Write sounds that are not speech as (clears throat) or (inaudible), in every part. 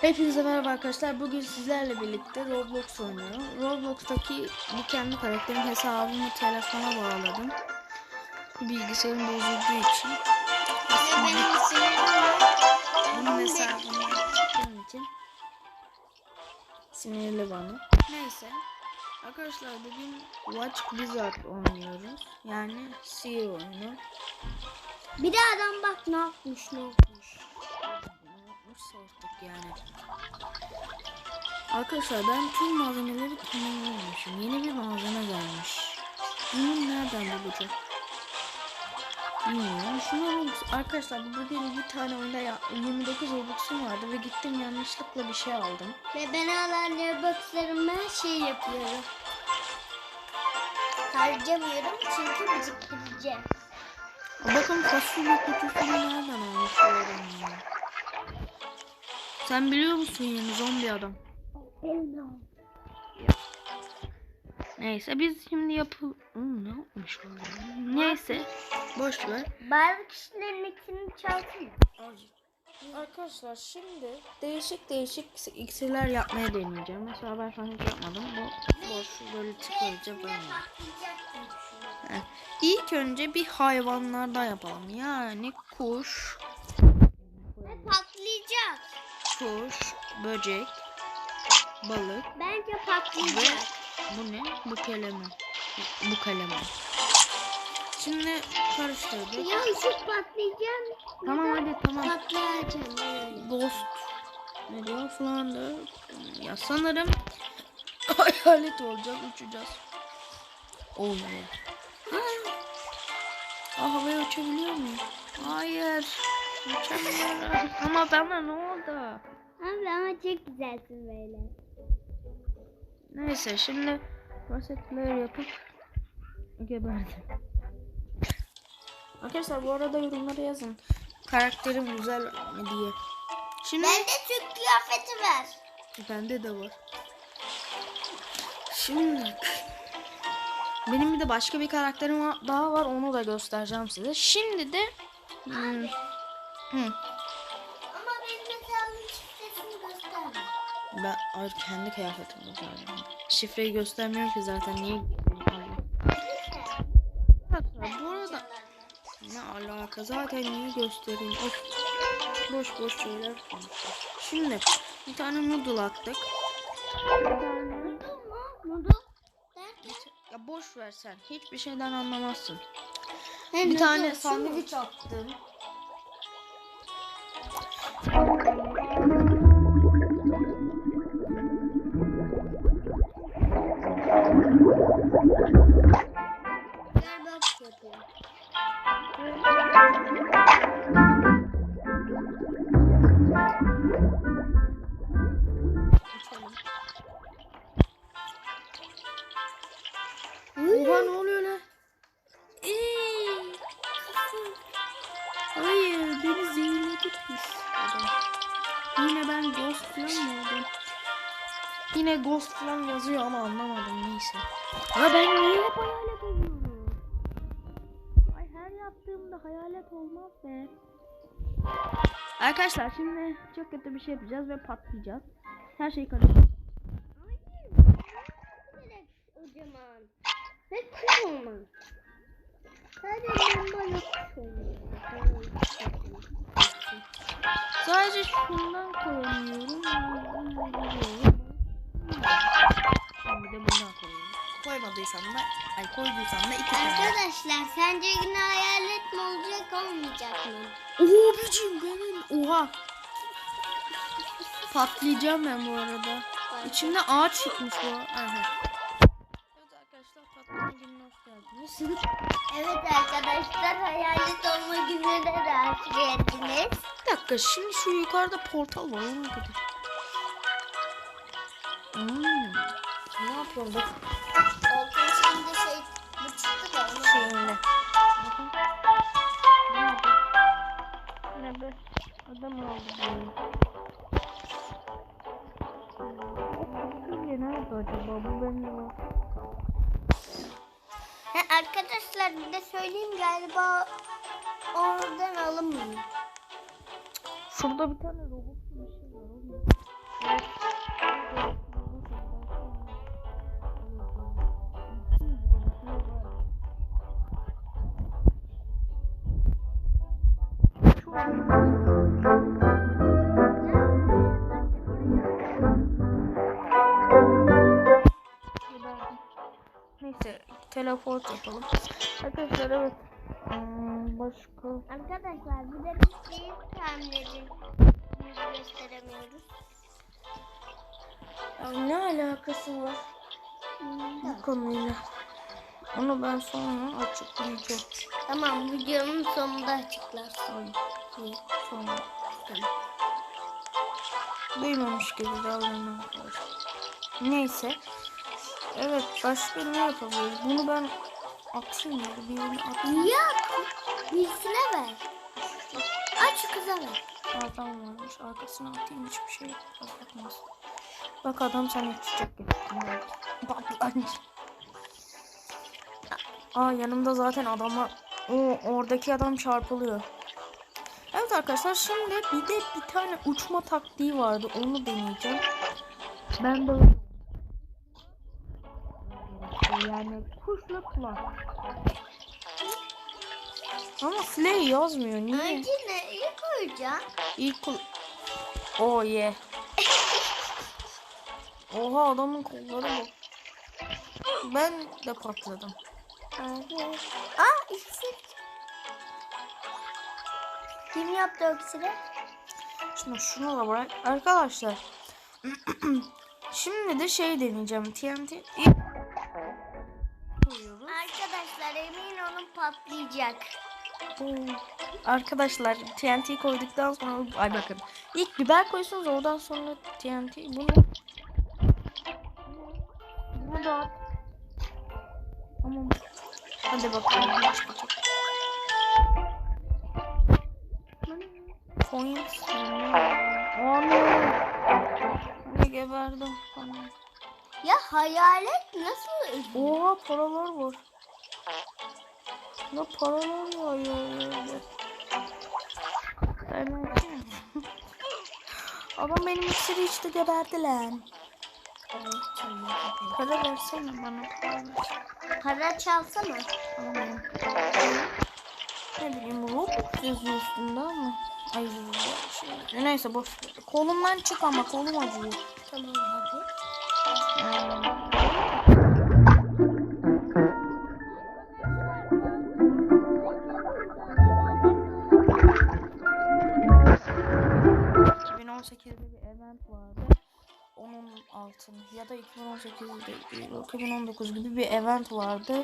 Hepinize merhaba arkadaşlar. Bugün sizlerle birlikte Roblox oynuyorum. Roblox'taki bu kendi karakterim hesabımı telefona bağladım. Bilgisayarım bozulduğu için. Benim Bunun hesabını yaptığım için sinirli bana. Neyse. Arkadaşlar bugün Watch Blizzard oynuyoruz. Yani Sea oyunu. Bir de adam bak ne yapmış ne yapmış. Sorduk yani. Arkadaşlar ben tüm malzemeleri tamamlamışım. Yeni bir malzeme gelmiş. Bunu nereden bulacağım? Bilmiyorum. Şunu arkadaşlar bugün bir tane oyunda ya, 29 Robux'um vardı ve gittim yanlışlıkla bir şey aldım. Ve ben bakılarımı her şeyi yapıyorum. Harcamıyorum çünkü biriktireceğim. Bakın fasulye kutusunu nereden almış bu ya? Sen biliyor musun yeni zombi adam? Neyse biz şimdi yapı... Hmm, ne yapmış bu adam? Neyse boş ver. Bazı kişilerin ikisini çalsın. Arkadaşlar şimdi değişik değişik iksirler yapmaya deneyeceğim. Mesela ben şu an hiç yapmadım. Bu boş böyle çıkarınca böyle. İlk önce bir hayvanlardan yapalım. Yani kuş. Kuş, böcek, balık Bence ve patlayacak. bu ne? Bu kelime. Bu kaleme. Şimdi karıştırdık. Ya ışık patlayacağım. Tamam hadi tamam. Patlayacağım. Ghost ne diyor Flounder ya sanırım (laughs) hayalet olacak uçacağız olmuyor Aa, havaya uçabiliyor muyum? Hayır (laughs) ama bana ne oldu? Abi ama çok güzelsin böyle. Neyse şimdi basetler yapıp geberdim. Arkadaşlar bu arada yorumlara yazın. Karakterim güzel mi diye. Şimdi Bende Türk kıyafeti ver. Bende de var. Şimdi benim bir de başka bir karakterim var- daha var onu da göstereceğim size. Şimdi de hmm, Ama benim hesabımın şifresini gösterme. ben hayır, kendi kıyafetimi göstereceğim. Şifreyi göstermiyorum ki zaten niye Arkadaşlar, Bu arada ne alaka zaten niye göstereyim of boş boş şeyler. Şimdi bir tane noodle attık. Bir tane Noodle derken? Ya boş ver sen. Hiçbir şeyden anlamazsın. He, Bir noodle, tane sandviç attım. Ghost falan yazıyor ama anlamadım neyse. Ya ben niye hep hayalet oluyorum? Ay her yaptığımda hayalet olmaz be. Arkadaşlar şimdi çok kötü bir şey yapacağız ve patlayacağız. Her şey karışık. Direkt kocaman. Ve kocaman. Sadece bomba yok. Sadece şundan koyamıyorum. Bundan koyuyorum. Koymadıysam da, ay koyduysam da iki tane. Arkadaşlar sence yine hayalet mi olacak olmayacak mı? Oha bicim benim. Oha. Patlayacağım ben bu arada. İçimde ağaç çıkmış bu. Aha. Geldiniz. Evet arkadaşlar hayalet olma gününe de hoş geldiniz. Bir dakika şimdi şu yukarıda portal var ona kadar. Hmm. Ne teleport yapalım. Arkadaşlar evet. Hmm, başka. Arkadaşlar bir de biz değil tahminleri gösteremiyoruz. Ya ne alakası var bu konuyla? Onu ben sonra açıklayacağım. Tamam videonun sonunda açıklarsın. Ay, hayır, sonra. Duymamış gibi arkadaşlar. Neyse. Evet başka ne yapabiliriz? Bunu ben atayım ya. Bir yerine atayım. Ya birisine ver. Aç şu kıza ver. Adam varmış. Arkasına atayım hiçbir şey yapmaz. Bak adam sana çiçek getirdi. Bak lan. Aa yanımda zaten adama o oradaki adam çarpılıyor. Evet arkadaşlar şimdi bir de bir tane uçma taktiği vardı. Onu deneyeceğim. Ben yani kuşla kulak. Ama Slay yazmıyor. Niye? Önce neyi koyacağım? İlk kul... Oh yeah. Oha adamın kolları bak. Ben de patladım. Abi. Aa iksir. Kim yaptı o iksiri? Şimdi şunu da bırak. Arkadaşlar. (clears throat) Şimdi de şey deneyeceğim. TNT patlayacak. Oo. Arkadaşlar TNT koyduktan sonra ay bakın. İlk biber koysunuz oradan sonra TNT bunu bunu da Tamam. Hadi bakalım çıkacak. Coins. Ne geberdim. Ya hayalet nasıl? Oha paralar var. Ne paralar var ya öyle. Ben. Adam benim iksiri içti geberdi lan. Para versene bana para. Para çalsana. Alayım. Ne bileyim Robux yazıyor üstünde ama. Ay şey. Neyse boş. Kolumdan çık ama kolum acıyor. Tamam hadi. Hmm. ...2018'de bir event vardı. Onun altın ya da 2018'de değil, 2019 gibi bir event vardı.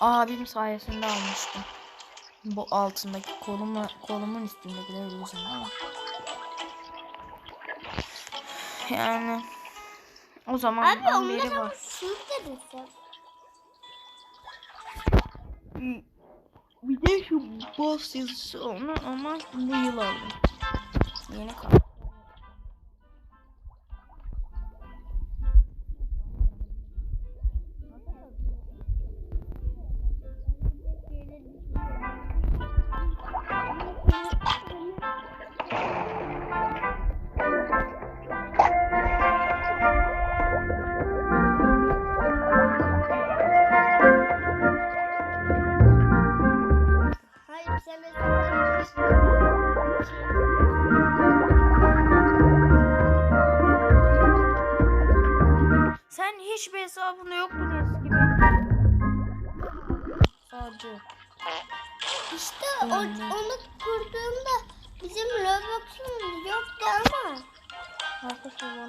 Abim sayesinde almıştım. Bu altındaki kolumu, kolumun üstünde bile biliyorsun ama. Yani o zaman Abi beri onları var. Bir de şu boss yazısı onu ama bu yıl aldım. Yeni kaldı.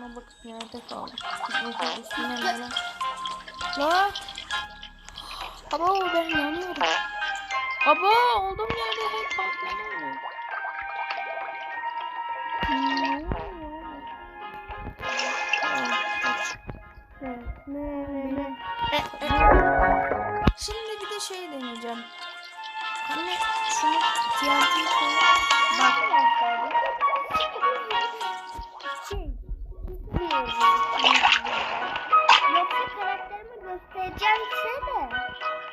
Bana bakıp nerede kaldı? Üstüne ne lan? La. Aba ben yanıyorum. Aba olduğum yerde hep kaç. Şimdi bir de şey deneyeceğim. Hani şunu TNT'yi koy. Bak. Şey, Yoksa karakterimi göstereceğim size de.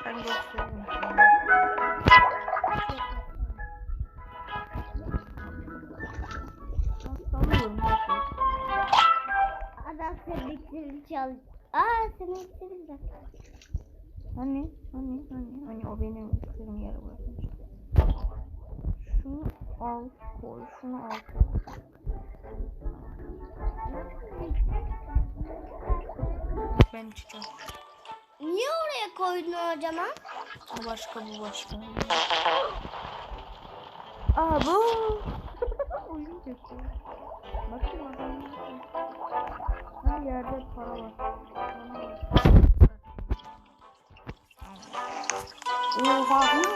Ben şey. Adam senin iksirini çal. Aa iksirini de. Hani, hani, hani, hani o benim isterim yere bırakmış. Şunu al koy, şunu al koy. Ben içeceğim. Niye oraya koydun hocama? O başka bu başka. Aa bu. (laughs) Oyun kötü. Bakın adam. Her yerde para var. Oha bu ne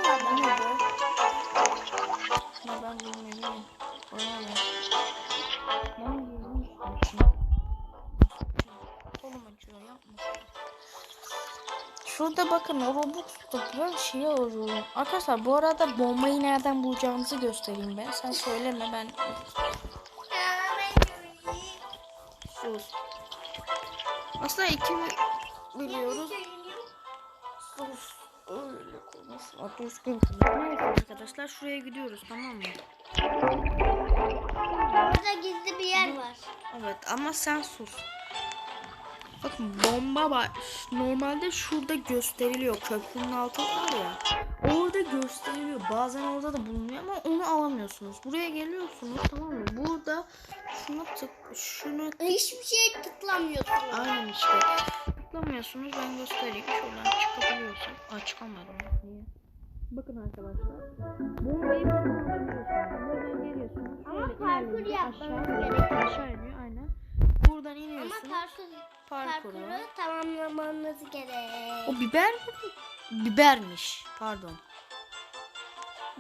bakın Robux'ta böyle şey arıyorum. Arkadaşlar bu arada bombayı nereden bulacağımızı göstereyim ben. Sen söyleme ben sus. Aslında iki mi- biliyoruz. Sus. Öyle konuşma. Düzgün konuş. Neyse arkadaşlar şuraya gidiyoruz tamam mı? Orada gizli bir yer var. Evet ama sen sus. Bakın bomba var. Normalde şurada gösteriliyor. Köprünün altı var ya. Orada gösteriliyor. Bazen orada da bulunuyor ama onu alamıyorsunuz. Buraya geliyorsunuz tamam mı? Burada şunu tık şunu Hiçbir şeye tıklamıyorsun. aynen işte. Tıklamıyorsunuz. Ben göstereyim. Şuradan çıkabiliyorsun. Aa çıkamadım. Niye? Bakın arkadaşlar. Bombayı buradan alabiliyorsunuz. Buradan geliyorsunuz. Ama parkur yapmanız gerekiyor. Aşağı iniyor Buradan Ama iniyorsunuz. parkur, Parkuru. parkuru tamamlamanız gerek. O biber mi? Bibermiş. Pardon.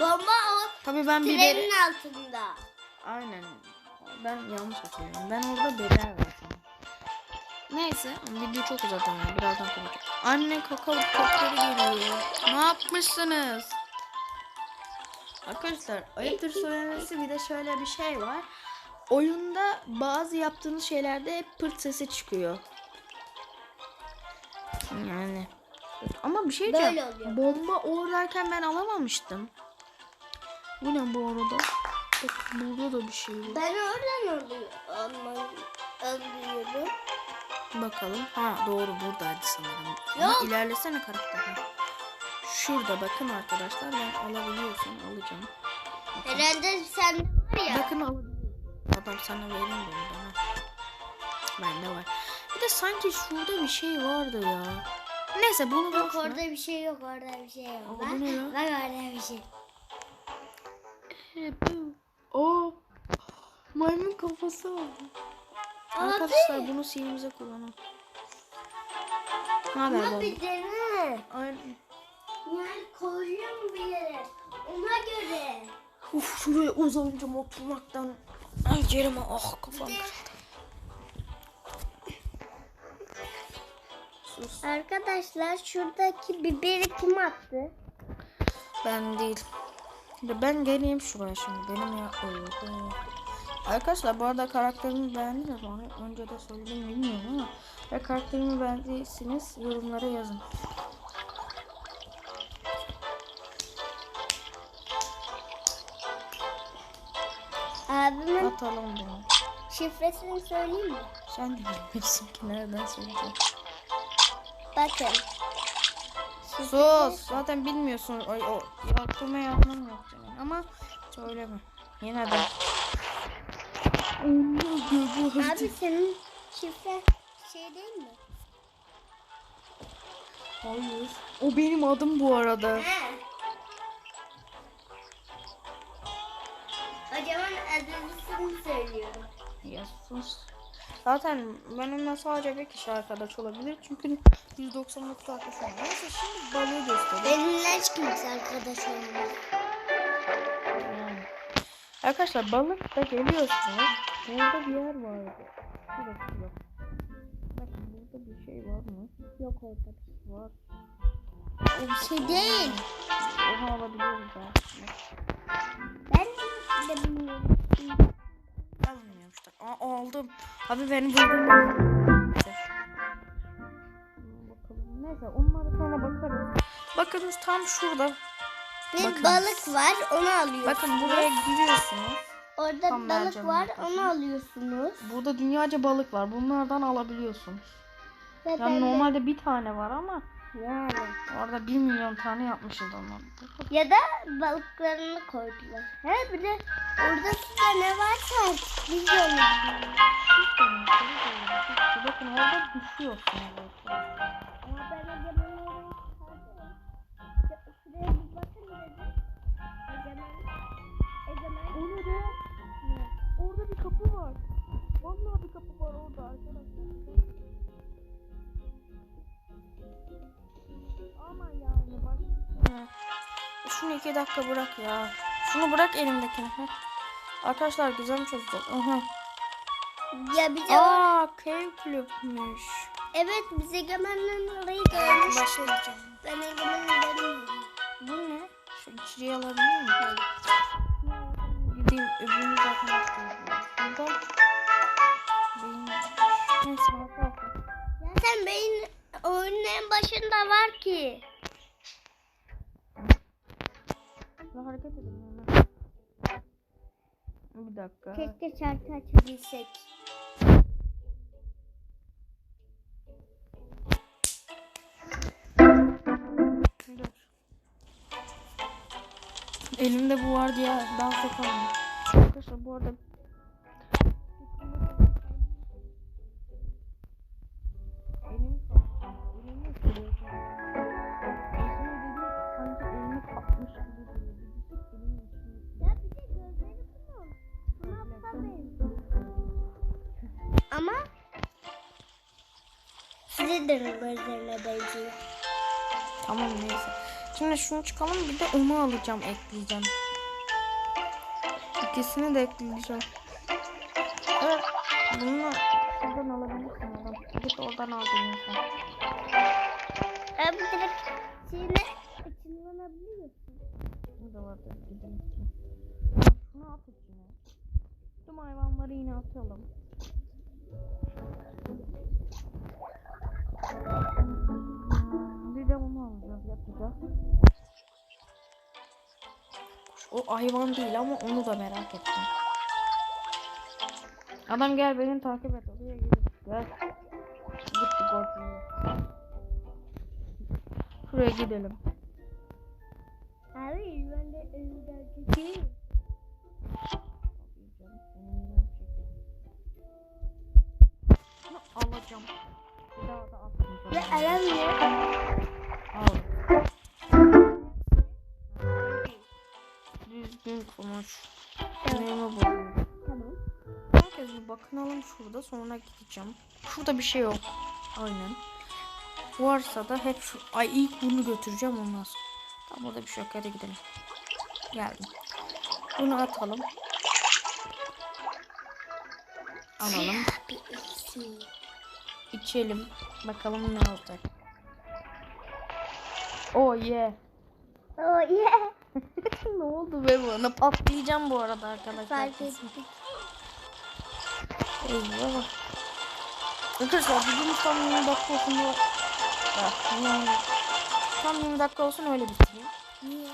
Bomba o Tabii ben biberi... trenin altında. Aynen. Ben yanlış hatırlıyorum. Ben orada biber var sanırım. Neyse. Video çok uzadı ama birazdan konuşacağım. Anne kakao topları geliyor. Ne yapmışsınız? Arkadaşlar ayıptır söylemesi bir de şöyle bir şey var. Oyunda bazı yaptığınız şeylerde hep pırt sesi çıkıyor. Yani. Ama bir şey diyeceğim. Bomba oradayken ben alamamıştım. Bu ne bu arada? Bak burada da bir şey var. Ben oradan alıyorum. Bakalım. Ha doğru buradaydı sanırım. Ama Yok. ilerlesene karakter. Şurada bakın arkadaşlar ben alabiliyorsun alacağım. Herhalde sen var ya. Bakın alabiliyorsun. Adam sana vereyim bunu bana. Bende var. Bir de sanki şurada bir şey vardı ya. Neyse bunu Yok boş ver. orada bir şey yok orada bir şey yok. Bak, bak orada bir şey. O maymun kafası oldu. Arkadaşlar bunu sinimize kullanalım. Ne haber baba? bir dene. Aynen. Yani koyuyorum bir yere. Ona göre. Uf şuraya uzanacağım oturmaktan. Ay yerime ah kafam kırıldı. Sus. Arkadaşlar şuradaki biberi kim attı? Ben değil. Ben geleyim şuraya şimdi. Benim ya. Arkadaşlar bu arada karakterimi beğendiniz mi? Önce de söyledim bilmiyorum ama. Ya karakterimi beğendiyseniz yorumlara yazın. Abimin Atalım bunu. şifresini söyleyeyim mi? Sen de bilmiyorsun ki nereden söyleyeceğim. Bakın. Sus. Zaten bilmiyorsun. Ay, o aklıma yazmam yok senin. Ama söyleme. Yine de. Abi senin şifre şey değil mi? Hayır. O benim adım bu arada. He. Zaman adresini söylüyorum. Ya sus. Zaten benimle sadece bir kişi arkadaş olabilir. Çünkü 199 arkadaş var. Neyse şimdi balığı göstereyim. Benimle hiç kimse arkadaş. Yani. Arkadaşlar balık da geliyorsunuz. Burada bir yer vardı. Bir dakika. Bakın burada bir şey var mı? Yok orada. Var. O bir şey değil. Onu alabiliyoruz da. Ben de bilmiyorum. İşte. Aa, aldım. Abi beni buldum. Bakalım. Neyse onlara sonra bakarız. Bakınız tam şurada. Bir Bakın. balık var onu alıyorsunuz. Bakın buraya giriyorsunuz. Orada Tam balık var balık onu alıyorsunuz. Burada dünyaca balık var. Bunlardan alabiliyorsunuz. Ve Yani ben de- normalde bir tane var ama yani. Orada 1 milyon tane yapmışız onlar. Ya da balıklarını koydular. He bir de orada suda ne varsa biz de onu Bakın orada düşüyorsun. Orada bir kapı var. Vallahi bir kapı var orada arkadaşlar. Şunu iki dakika bırak ya. Şunu bırak elimdekini. Heh. Arkadaşlar güzel mi çözeceğiz? Aha. Ya bir de o- Aa, cave club'müş. evet biz Egemen'le orayı görmüştük. Ben Egemen'i görmüyorum. Bu ne? Şu içeriye alabilir miyim? Gideyim öbürünü zaten. Burada benim... Neyse arkadaşlar. Zaten beyin oyunun en başında var ki. Ben hareket edeyim hemen. Bir dakika. Keşke şarkı açabilsek. Elimde bu var diye dans yapamam. Arkadaşlar bu arada Slytherin gözlerine benziyor. Tamam neyse. Şimdi şunu çıkalım bir de onu alacağım ekleyeceğim. İkisini de ekleyeceğim. Evet. Bunu şuradan alabilirsin adam. Git oradan al bunu sen. Abi direkt şeyine ışınlanabiliyorsun. Bu da vardı. Gidelim. Şunu at içine. Tüm hayvanları yine atalım. Bir de onu alacağız, yapacağız. O hayvan değil ama onu da merak ettim. Adam gel beni takip et. Oraya gel. Gel. Gitti korkuyor. Şuraya gidelim. Abi ben de evdeki Bunu alacağım. Ve aramıyor. Al. Düzgün konuş. Neyime bozuyor. Tamam. Herkes bir bakınalım şurada sonra gideceğim. Şurada bir şey yok. Aynen. Varsa da hep şu... Ay ilk bunu götüreceğim ondan sonra. Tamam orada bir şey yok hadi gidelim. Geldim. Bunu atalım. Alalım. İçelim. Bakalım ne olacak. Oh yeah. Oh yeah. (laughs) ne oldu be bana? Patlayacağım bu arada arkadaşlar. Fark ettik. Eyvah. Arkadaşlar videomuz tam 20 dakika olsun diye. Bak, yani tam 20 dakika olsun öyle bitireyim. Niye?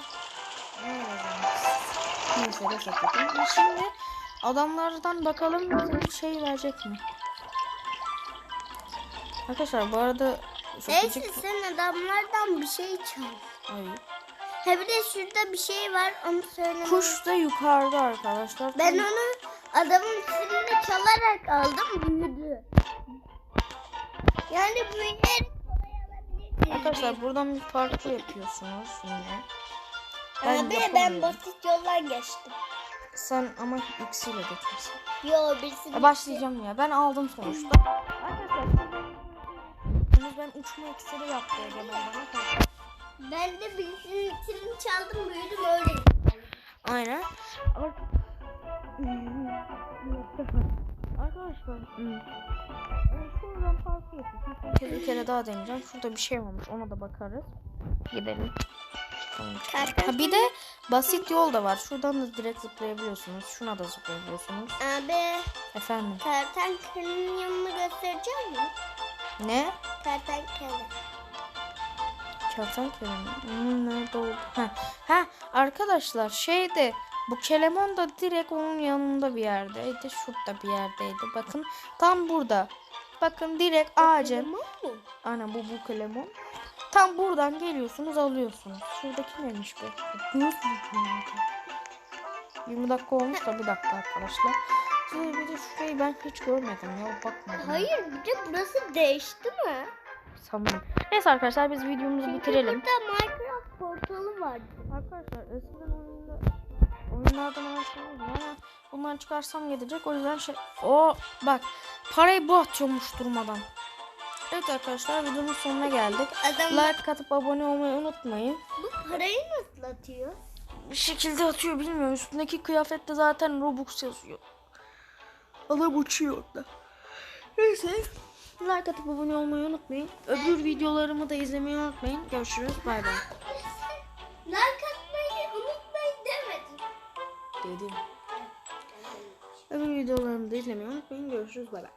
Neyse de sakatım. Şimdi adamlardan bakalım bize bir şey verecek mi? Arkadaşlar bu arada Neyse küçük... sen adamlardan bir şey çal. Ay. Ha bir de şurada bir şey var onu söyle. Kuş da yukarıda arkadaşlar. Ben Tam- onu adamın sırrını çalarak aldım büyüdü. Yani alabilirsiniz. Arkadaşlar buradan bir parkur yapıyorsunuz yine. Ben Abi ben basit yoldan geçtim. Sen ama ile geçmişsin. Yo birisi Ya başlayacağım ya. Ben aldım sonuçta. Uçma iksiri yaptı Egemen bana. Ben de birisinin sırrını çaldım büyüdüm öyle. Aynen. Arkadaşlar. hmm. Ben Şuradan parkur yapayım. Bir kere, daha deneyeceğim. Şurada bir şey olmuş. Ona da bakarız. Gidelim. Ha, bir de basit yol da var. Şuradan da direkt zıplayabiliyorsunuz. Şuna da zıplayabiliyorsunuz. Abi Efendim. kertenkelenin yanını göstereceğim mi? Ne? Kertenkele. Kertenkele mi? Hmm, nerede oldu? Ha. ha arkadaşlar şeyde bu kelemon da direkt onun yanında bir yerdeydi. Şurada bir yerdeydi. Bakın tam burada. Bakın direkt ağacın. Tamam mı? Ana bu bu kelemon. Tam buradan geliyorsunuz alıyorsunuz. Şuradaki neymiş bu? 20 dakika olmuş da bir dakika arkadaşlar. Şimdi bir de şurayı ben hiç görmedim ya bakmadım. Hayır bir de burası değişti mi? Sanırım. Neyse arkadaşlar biz videomuzu bitirelim. Burada Minecraft portalı vardı. Arkadaşlar eskiden oyunda oyunlardan araştırmadım ama bundan çıkarsam gidecek. O yüzden şey o bak parayı bu atıyormuş durmadan. Evet arkadaşlar videonun sonuna geldik. Adam Like atıp abone olmayı unutmayın. bu parayı nasıl fırlatıyor? Bir şekilde atıyor bilmiyorum. Üstündeki kıyafette zaten Robux yazıyor. Adam uçuyor orada. Neyse. Like atıp abone olmayı unutmayın. Öbür videolarımı da izlemeyi unutmayın. Görüşürüz. Bay bay. Like atmayı unutmayın demedim. Dedim. Öbür videolarımı da izlemeyi unutmayın. Görüşürüz. Bay bay.